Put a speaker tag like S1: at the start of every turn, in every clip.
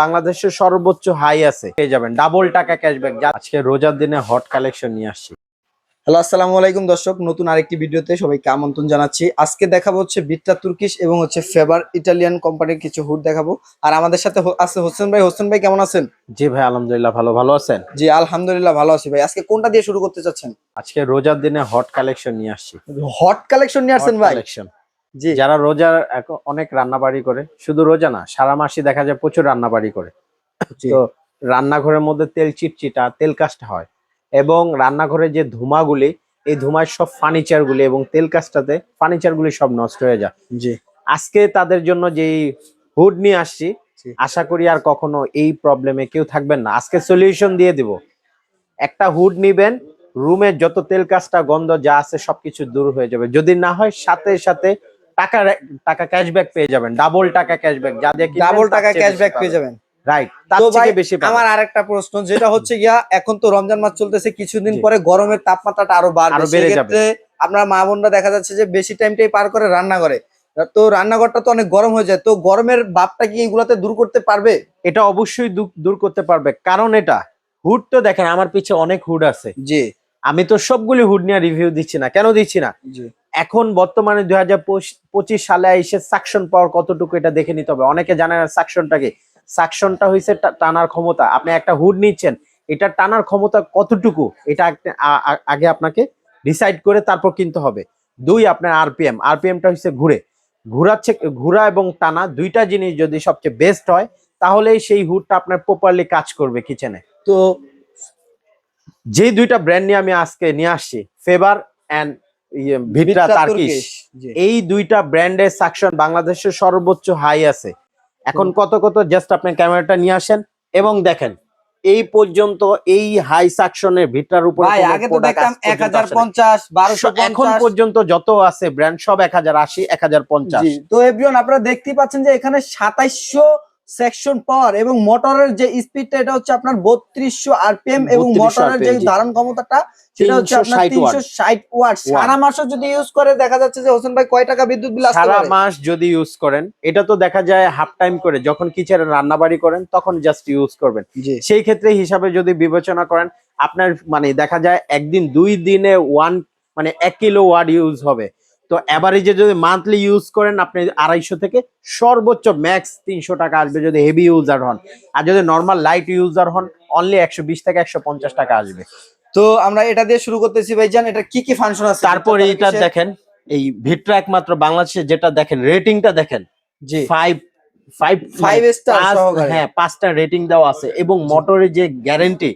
S1: বাংলাদেশের সর্বোচ্চ হাই আছে। পেয়ে যাবেন ডাবল টাকা ক্যাশব্যাক আজকে রোজার দিনে হট কালেকশন নিয়ে আসছি।
S2: হ্যালো আসসালামু আলাইকুম দর্শক নতুন আরেকটি ভিডিওতে সবাইকে আমন্ত্রণ জানাচ্ছি। আজকে দেখাবো হচ্ছে বিট্টা তুর্কিশ এবং হচ্ছে ফেভার ইটালিয়ান কোম্পানির কিছু হুড দেখাবো। আর আমাদের সাথে আছে হোসেন ভাই। হোসেন ভাই কেমন আছেন?
S1: জি ভাই আলহামদুলিল্লাহ ভালো। ভালো আছেন?
S2: জি আলহামদুলিল্লাহ ভালো আছি ভাই। আজকে কোনটা দিয়ে শুরু করতে চাচ্ছেন?
S1: আজকে রোজার দিনে হট কালেকশন নিয়ে আসছি।
S2: হট কালেকশন নিয়ে আসছেন ভাই?
S1: কালেকশন যারা রোজার এখন অনেক রান্না বাড়ি করে শুধু রোজা না সারা মাসই দেখা যায় প্রচুর রান্না বাড়ি করে তো রান্নাঘরের মধ্যে তেল চিটচিটা তেল কাজটা হয়। এবং রান্নাঘরে যে ধুমাগুলি এই ধুমায় সব ফার্নিচার গুলি এবং তেল কাজটাতে ফার্নিচার গুলি সব নষ্ট হয়ে যায়।
S2: জি।
S1: আজকে তাদের জন্য যেই হুড নিয়ে আসছি আশা করি আর কখনো এই প্রবলেমে কেউ থাকবেন না। আজকে সলিউশন দিয়ে দিব। একটা হুড নিবেন রুমের যত তেল কাজটা গন্ধ যা আছে সবকিছু দূর হয়ে যাবে। যদি না হয় সাথে সাথে টাকা টাকা ক্যাশব্যাক পেয়ে যাবেন ডাবল টাকা ক্যাশব্যাক যা
S2: ডাবল টাকা ক্যাশব্যাক পেয়ে যাবেন।
S1: রাইট তার
S2: তো
S1: থেকে বেশি
S2: আমার আরেকটা প্রশ্ন যেটা হচ্ছে গিয়া এখন তো রমজান মাস চলতেছে কিছুদিন পরে গরমের তাপমাত্রাটা আরও বাড়বে।
S1: আরও বেড়ে যাবে।
S2: সেক্ষেত্রে আপনার মা বোনরা দেখা যাচ্ছে যে বেশি টাইমটাই পার করে রান্না করে তো রান্নাঘরটা তো অনেক গরম হয়ে যায় তো গরমের ভাবটা কি এগুলাতে দূর করতে পারবে?
S1: এটা অবশ্যই দূর- করতে পারবে। কারণ এটা হুড তো দেখেন আমার পিছে অনেক হুড আছে।
S2: জি।
S1: আমি তো সবগুলি হুড নিয়ে রিভিউ দিচ্ছি না। কেন দিচ্ছি না? এখন বর্তমানে দুই হাজার পঁচিশ সালে এসে সাকশন পাওয়ার কতটুকু এটা দেখে নিতে হবে। অনেকে জানে না সাকশনটা কি। সাকশনটা হয়েছে টানার ক্ষমতা। আপনি একটা হুড নিচ্ছেন, এটা টানার ক্ষমতা কতটুকু? এটা আগে আপনাকে ডিসাইড করে তারপর কিনতে হবে। দুই, আপনার আরপিএম আরপিএমটা হচ্ছে ঘুরে। ঘুরাচ্ছে, ঘুরা এবং টানা দুইটা জিনিস যদি সবচেয়ে বেস্ট হয়, তাহলেই সেই হুডটা আপনার প্রপারলি কাজ করবে কিচেনে
S2: তো
S1: যে দুইটা ব্র্যান্ড নিয়ে আমি আজকে নিয়ে আসছি Faber and Vitra
S2: Vitra
S1: Turkish. এই দুইটা ব্র্যান্ডের সাকশন বাংলাদেশের সর্বোচ্চ হাই আছে। এখন কত কত জাস্ট আপনি ক্যামেরাটা নিয়ে আসেন এবং দেখেন এই পর্যন্ত এই হাই সাকশনের ভিটার উপর এখন পর্যন্ত যত আছে ব্র্যান্ড সব এক হাজার আশি এক হাজার পঞ্চাশ।
S2: জি। তো এভরিওয়ান আপনারা দেখতেই পাচ্ছেন যে এখানে সাতাইশশো সেকশন পাওয়ার এবং মোটরের যে স্পিডটা এটা হচ্ছে আপনার বত্রিশশো আরপিএম এবং
S1: 3200
S2: মোটরের যে ধারণ ক্ষমতাটা সেটা হচ্ছে আপনার
S1: 360 watt।
S2: তিনশো ষাট ওয়াট। সারা মাসও যদি ইউজ করে দেখা যাচ্ছে যে হোসেন ভাই কয় টাকা বিদ্যুৎ বিল
S1: সারা মাস যদি ইউজ করেন এটা তো দেখা যায় হাফ টাইম করে যখন কিচেনে রান্না বাড়ি করেন তখন জাস্ট ইউজ করবেন। সেই ক্ষেত্রে হিসাবে যদি বিবেচনা করেন আপনার মানে দেখা যায় একদিন দুই দিনে ওয়ান মানে এক কিলো ওয়াট ইউজ হবে। তো অ্যাভারেজে যদি মান্থলি ইউজ করেন আপনি আড়াইশো থেকে সর্বোচ্চ ম্যাক্স তিনশো টাকা আসবে যদি হেভি ইউজার হন। আর যদি নর্মাল লাইট ইউজার হন অনলি একশো বিশ থেকে একশো পঞ্চাশ টাকা আসবে।
S2: তো আমরা এটা দিয়ে শুরু করতেছি ভাই জান এটা কি কি ফাংশন আছে?
S1: তারপর এটা দেখেন। এই ভিট্রা একমাত্র বাংলাদেশে যেটা দেখেন রেটিংটা দেখেন।
S2: জি।
S1: ফাইভ ফাইভ
S2: ফাইভ স্টার
S1: হ্যাঁ পাঁচটা রেটিং দেওয়া আছে এবং মোটরের যে গ্যারেন্টি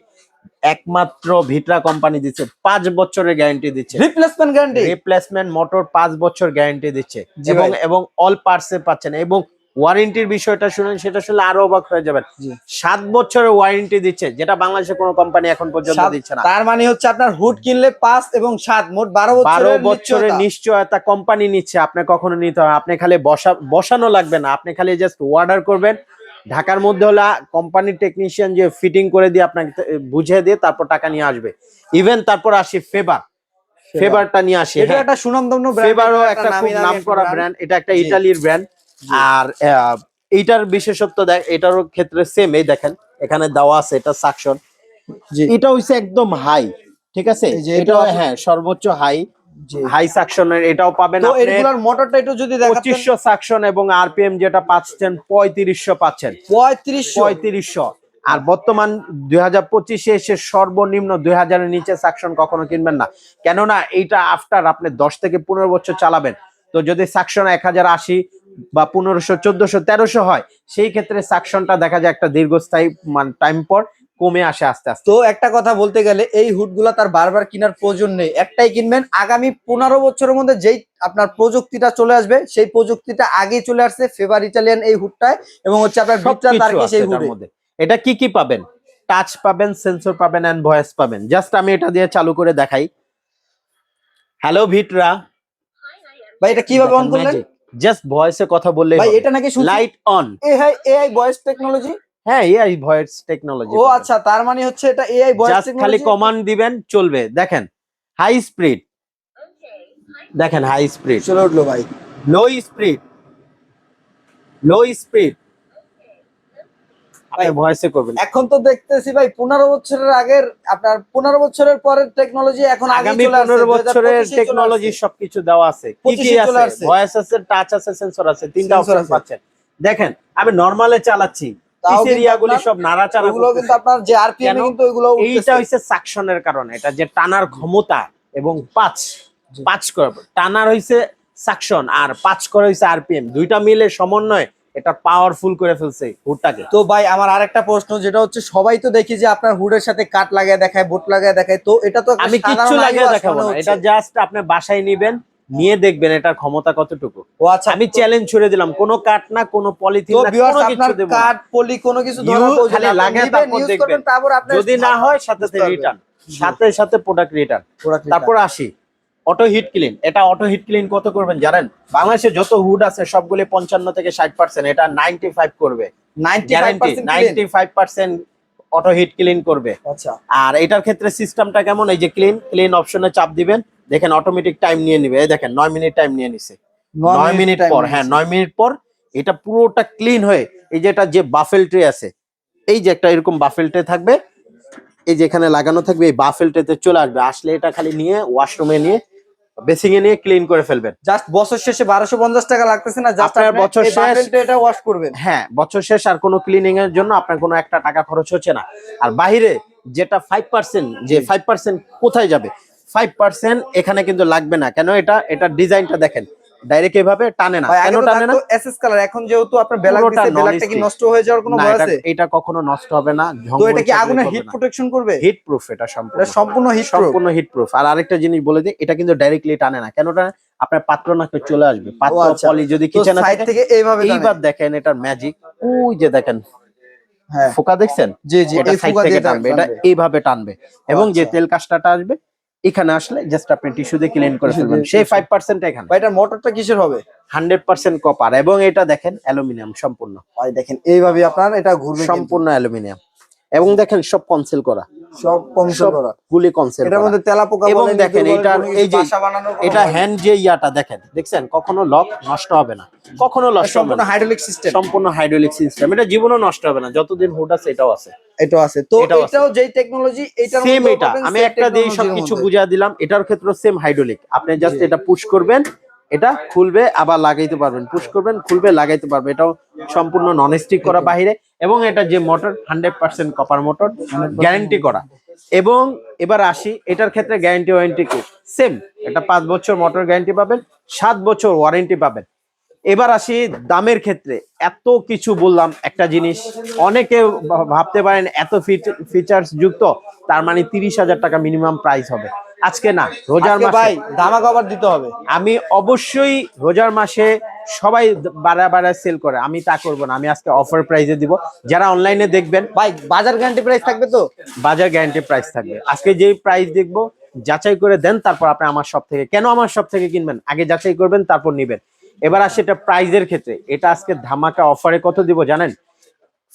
S1: একমাত্র ভিটরা কোম্পানি দিচ্ছে। পাঁচ বছরের গ্যারেন্টি দিচ্ছে।
S2: রিপ্লেসমেন্ট গ্যারান্টি
S1: রিপ্লেসমেন্ট মোটর পাঁচ বছর গ্যারেন্টি দিচ্ছে। এবং এবং অল পার্টসে পাচ্ছেন। এবং ওয়ারেন্টির বিষয়টা শুনেন সেটা শুনলে আরও অবাক হয়ে যাবেন। সাত বছরের ওয়ারেন্টি দিচ্ছে যেটা বাংলাদেশের কোনো কোম্পানি এখন পর্যন্ত দিচ্ছে না।
S2: তার মানে হচ্ছে আপনার হুড কিনলে পাঁচ এবং সাত মোট বারো
S1: বারো
S2: বছরের। নিশ্চয়তা।
S1: কোম্পানি নিচ্ছে আপনি কখনো নিতে হবে আপনি খালি বসা বসানো লাগবে না। আপনি খালি জাস্ট অর্ডার করবেন ঢাকার মধ্যে হলে কোম্পানির টেকনিশিয়ান যে ফিটিং করে দিয়ে আপনাকে বুঝিয়ে দিয়ে তারপর টাকা নিয়ে আসবে। ইভেন তারপর আসি ফেবার ফেবারটা নিয়ে আসি
S2: এটা একটা সুনামধন্য
S1: ফেবারও একটা খুব
S2: নামি
S1: নাম করা ব্র্যান্ড এটা একটা
S2: জি।
S1: ইটালির ব্র্যান্ড আর এইটার বিশেষত্ব দেখ এটারও ক্ষেত্রে সেম এই দেখেন এখানে দেওয়া আছে এটা সাকশন
S2: জি।
S1: এটা হইছে একদম হাই ঠিক আছে?
S2: আপনি-
S1: হ্যাঁ সর্বোচ্চ হাই হাই সাকশনের এটাও পাবেন
S2: তো এগুলার মোটরটা একটু যদি দেখাতেন।
S1: পঁচিশশো সাকশন এবং আরপিএম যেটা পাচ্ছেন পঁয়ত্রিশশো পাচ্ছেন।
S2: পঁয়ত্রিশশো।
S1: পঁয়ত্রিশশো। আর বর্তমান দুই হাজার পঁচিশে এসে সর্বনিম্ন দুই হাজারের নিচে সাকশন কখনো কিনবেন না। কেননা এইটা আফটার আপনি দশ থেকে পনেরো বছর চালাবেন। তো যদি সাকশন এক হাজার আশি বা পনেরোশো চোদ্দশো তেরোশো হয় সেই ক্ষেত্রে সাকশনটা দেখা যায় একটা দীর্ঘস্থায়ী মানে টাইম পর। কমে আসে আস্তে আস্তে।
S2: তো একটা কথা বলতে গেলে এই হুডগুলা তার বারবার কেনার প্রয়োজন নেই। একটাই কিনবেন আগামী পনেরো বছরের মধ্যে যেই আপনার প্রযুক্তিটা চলে আসবে সেই প্রযুক্তিটা আগেই চলে আসছে ফেভার ইটালিয়ান এই হুডটায় এবং হচ্ছে আপনার ভিটরা
S1: সবকিছু
S2: তার্কিশ
S1: আছে
S2: এই
S1: এটার
S2: হুডে।
S1: মধ্যে। এটা কি কি পাবেন? টাচ পাবেন সেন্সর পাবেন এন্ড ভয়েস পাবেন। জাস্ট আমি এটা দিয়ে চালু করে দেখাই। Hello Vitra.
S2: ভাই এটা কীভাবে অন করলেন?
S1: জাস্ট ভয়েসে কথা বললে
S2: ভাই এটা নাকি
S1: light on
S2: AI AI voice technology.
S1: হ্যাঁ এআই ভয়েস টেকনোলজি
S2: ও আচ্ছা তার মানে হচ্ছে এটা এআই ভয়েস
S1: জাস্ট খালি কমান্ড দিবেন চলবে। দেখেন হাই স্পিড দেখেন হাই স্পিড
S2: চলে উঠল ভাই।
S1: লো স্পিড লো স্পিড ভয়েসে করবেন।
S2: এখন তো দেখতেছি ভাই পনেরো বছরের আগের আপনার পনেরো বছরের পরের টেকনোলজি এখন
S1: আগামী পনেরো বছরের টেকনোলজি সবকিছু দেওয়া আছে। কি কি
S2: 25 চলে
S1: আছে। ভয়েস আছে টাচ আছে সেন্সর আছে তিনটা অপশন পাচ্ছেন। দেখেন আমি নরমালে চালাচ্ছি। পিসেরিয়াগুলি
S2: আপনার-
S1: সব নাড়াচাড়া
S2: ওগুলো কিন্তু আপনার যে আরপিএম কিন্তু ওইগুলো
S1: এইটা হচ্ছে সাকশনের কারণে এটা যে টানার ক্ষমতা এবং পাঁচ পাঁচ করে টানার হইছে সাকশন আর পাঁচ করে হইছে আরপিএম দুইটা মিলে সমন্বয় এটা পাওয়ারফুল করে ফেলছে হুডটাকে
S2: তো ভাই আমার আরেকটা প্রশ্ন যেটা হচ্ছে সবাই তো দেখি যে আপনার হুডের সাথে কাট লাগায় দেখায় বোট লাগায় দেখায় তো এটা তো
S1: আমি
S2: সাধারণ
S1: লাগিয়ে দেখাবো না এটা জাস্ট আপনি বাসায় নিবেন নিয়ে দেখবেন এটার ক্ষমতা কতটুকু।
S2: ও আচ্ছা
S1: আমি চ্যালেঞ্জ ছুড়ে দিলাম কোনো কাট না কোনো পলিথিন না কোনো কিছু দেব
S2: কাট পলি কোনো কিছু ধরার
S1: খালি
S2: নিবেন,
S1: তারপর দেখবেন।
S2: তারপর আপনি
S1: যদি না হয় সাথে সাথে রিটার্ন সাথে সাথে প্রোডাক্ট রিটার্ন তারপর আসি। অটো হিট ক্লিন এটা অটো হিট ক্লিন কত করবেন জানেন? বাংলাদেশে যত হুড আছে সবগুলি পঞ্চান্ন থেকে ষাট পার্সেন্ট এটা নাইনটি ফাইভ করবে
S2: 95%
S1: guarantee
S2: clean।
S1: Ninety five percent auto heat clean করবে।
S2: আচ্ছা।
S1: আর এটার ক্ষেত্রে সিস্টেমটা কেমন? এই যে ক্লিন ক্লিন অপশনে চাপ দিবেন। দেখেন অটোমেটিক টাইম নিয়ে নিবে। এই দেখেন নয় মিনিট টাইম নিয়ে নিছে। নয় মিনিট পর হ্যাঁ নয় মিনিট পর এটা পুরোটা ক্লিন হয়ে এই যে এটা যে বাফেল ট্রে আছে এই যে একটা এরকম বাফেল ট্রে থাকবে এই যে এখানে লাগানো থাকবে এই বাফেল ট্রেতে চলে আসবে। আসলে এটা খালি নিয়ে ওয়াশরুমে নিয়ে বেসিং এ নিয়ে ক্লিন করে ফেলবেন।
S2: জাস্ট বছর শেষে বারোশো পঞ্চাশ টাকা লাগতেছে না জাস্ট
S1: আপনার বছর শেষ-
S2: এটা ওয়াশ করবেন।
S1: হ্যাঁ বছর শেষ আর কোনো ক্লিনিং এর জন্য আপনার কোনো একটা টাকা খরচ হচ্ছে না। আর বাইরে যেটা ফাইভ পার্সেন্ট যে ফাইভ পার্সেন্ট কোথায় যাবে? ফাইভ পার্সেন্ট এখানে কিন্তু লাগবে না। কেন এটা? এটা ডিজাইনটা দেখেন। ডাইরেক্ট এভাবে টানে না। কেন টানে না?
S2: SS কালার এখন যেহেতু আপনার
S1: পুরোটা
S2: দিছে কি নষ্ট হয়ে যাওয়ার কোনো ভয় আছে?
S1: এটা কখনো নষ্ট হবে না
S2: তো এটা কি আগুনের হিট প্রোটেকশন করবে?
S1: হিট প্রুফ এটা সম্পূর্ণ।
S2: এটা সম্পূর্ণ হিট
S1: সম্পূর্ণ হিট প্রুফ আর আরেকটা জিনিস বলে দিই এটা কিন্তু ডাইরেক্টলি টানে না। কেন টানে? আপনার পাত্র নাকে চলে আসবে। পাত্র
S2: আচ্ছা।
S1: পলি যদি কিচেনে
S2: সাইড
S1: থেকে
S2: এইভাবে।
S1: এইবার দেখেন এটার ম্যাজিক ওই যে দেখেন
S2: হ্যাঁ।
S1: ফোকা দেখছেন?
S2: জি জি
S1: এটা সাইড থেকে টানবে এটা এইভাবে টানবে। এবং যে
S2: আচ্ছা।
S1: তেল কাজটাটা আসবে এখানে আসলে জাস্ট আপনি টিস্যু দিয়ে ক্লিন করে ফেলবেন। সেই ফাইভ পার্সেন্ট এখানে।
S2: এটার মোটরটা কিসের হবে?
S1: হান্ড্রেড পার্সেন্ট কপার এবং এটা দেখেন অ্যালুমিনিয়াম সম্পূর্ণ।
S2: দেখেন এইভাবে আপনার এটা ঘুরবে
S1: সম্পূর্ণ অ্যালুমিনিয়াম। এবং দেখেন সব কনসেল করা।
S2: সব
S1: সব
S2: করা।
S1: গুলি কনসেল
S2: এটার মধ্যে তেলা পোকা
S1: এবং দেখেন
S2: কিছু
S1: এই যে এটা হ্যান্ড যে ইয়াটা দেখেন দেখছেন? কখনো লক নষ্ট হবে না। কখনো
S2: এটা
S1: নষ্ট হবে
S2: সম্পূর্ণ
S1: না।
S2: হাইড্রোলিক সিস্টেম
S1: সম্পূর্ণ হাইড্রোলিক সিস্টেম এটা জীবনও নষ্ট হবে না। যতদিন হুড আছে এটাও আছে।
S2: এটা আছে। তো
S1: এটাও।
S2: যেই টেকনোলজি এটার
S1: সেম এটা। আমি একটা দিয়ে সবকিছু
S2: মধ্যে।
S1: বুঝা দিলাম। এটার ক্ষেত্রে সেম হাইড্রোলিক আপনি জাস্ট এটা পুশ করবেন। এটা খুলবে, আবার লাগাইতে পারবেন। পুশ করবেন, খুলবে, লাগাইতে পারবে। এটাও সম্পূর্ণ নন স্টিক করা বাহিরে। এবং এটা যে motor hundred percent copper motor guarantee করা। এবং এবার আসি, এটার ক্ষেত্রে গ্যারেন্টি ওয়ারেন্টি কি? সেম এটা পাঁচ বছর মোটর গ্যারেন্টি পাবেন, সাত বছর ওয়ারেন্টি পাবেন। এবার আসি দামের ক্ষেত্রে। এত কিছু বললাম, একটা জিনিস। অনেকে ভাবতে পারেন এত ফিচার্স যুক্ত, তার মানে তিরিশ হাজার টাকা মিনিমাম প্রাইস হবে। আজকে না রোজার মাসে
S2: ভাই দামা কভার দিতে হবে।
S1: আমি অবশ্যই রোজার মাসে সবাই বাড়া বাড়া সেল করে। আমি তা করব না আমি আজকে অফার প্রাইসে দিব। যারা অনলাইনে দেখবেন
S2: ভাই বাজার গ্যারান্টি প্রাইস থাকবে তো?
S1: বাজার গ্যারান্টি প্রাইস থাকবে। আজকে যে প্রাইস দেখব যাচাই করে দেন তারপর আপনি আমার সব থেকে কেন আমার সব থেকে কিনবেন? আগে যাচাই করবেন তারপর নিবেন। এবার আসে এটা প্রাইজের ক্ষেত্রে। এটা আজকে ধামাকা অফারে কত দিব জানেন?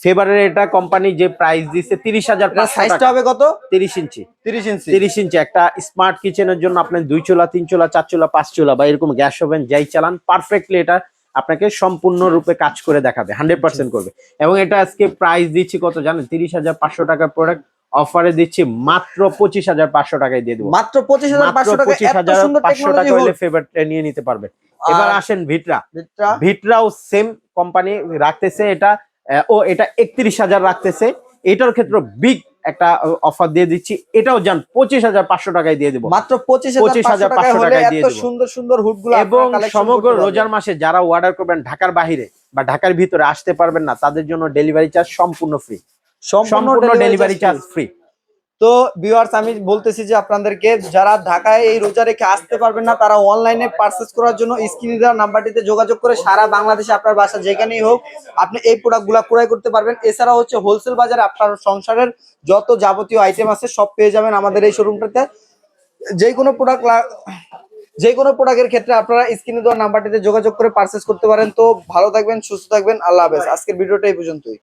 S1: ফেভারের এটা কোম্পানি যে প্রাইস দিছে তিরিশ হাজার
S2: সাইজটা হবে কত?
S1: তিরিশ ইঞ্চি।
S2: তিরিশ ইঞ্চি।
S1: তিরিশ ইঞ্চি একটা স্মার্ট কিচেনের জন্য আপনি দুই চুলা তিন চুলা চার চুলা পাঁচ চুলা বা এরকম গ্যাস ওভেন যাই চালান পারফেক্টলি এটা আপনাকে সম্পূর্ণ রূপে কাজ করে দেখাবে হান্ড্রেড পার্সেন্ট করবে। এবং এটা আজকে প্রাইস দিচ্ছি কত জানেন? তিরিশ হাজার পাঁচশো টাকার প্রোডাক্ট অফারে দিচ্ছি মাত্র পঁচিশ হাজার পাঁচশো টাকায় দিয়ে দেবো।
S2: মাত্র পঁচিশ হাজার
S1: মাত্র
S2: পাঁচশো টাকা
S1: পঁচিশ হাজার
S2: সুন্দর
S1: পাঁচশো টাকা হলে ফেভারটা নিয়ে নিতে পারবে। এবার আসেন ভিটরা ভিটরাও সেম কোম্পানি রাখতেছে এটা ও এটা একত্রিশ হাজার রাখতেছে। এটার ক্ষেত্রে বিগ একটা অফার দিয়ে দিচ্ছি। এটাও যান পঁচিশ হাজার পাঁচশো টাকায় দিয়ে দেবো।
S2: মাত্র পঁচিশ
S1: পঁচিশ
S2: হাজার পাঁচশো
S1: টাকায় দিয়ে দেবো।
S2: সুন্দর সুন্দর হুডগুলো
S1: এবং সমগ্র রোজার মাসে যারা অর্ডার করবেন ঢাকার বাহিরে বা ঢাকার ভিতরে আসতে পারবেন না তাদের জন্য ডেলিভারি চার্জ সম্পূর্ণ ফ্রি সম্পূর্ণ ডেলিভারি চার্জ ফ্রি
S2: তো ভিউয়ার্স আমি বলতেছি যে আপনাদেরকে, যারা ঢাকায় এই রোজা রেখে আসতে পারবেন না, তারা অনলাইনে পারচেস করার জন্য স্ক্রিনে দেওয়া নাম্বারটিতে যোগাযোগ করে সারা বাংলাদেশে আপনার বাসা যেখানেই হোক, আপনি এই প্রোডাক্টগুলো ক্রয় করতে পারবেন। এছাড়া হচ্ছে হোলসেল বাজারে আপনার সংসারের যত যাবতীয় আইটেম আছে, সব পেয়ে যাবেন আমাদের এই শোরুমটাতে যে কোনো প্রোডাক্ট যে কোনো প্রোডাক্টের ক্ষেত্রে আপনারা স্ক্রিনে দেওয়া নাম্বারটিতে যোগাযোগ করে পারচেস করতে পারেন। তো ভালো থাকবেন, সুস্থ থাকবেন, আল্লাহ হাফেজ। আজকের ভিডিওটা এই পর্যন্তই।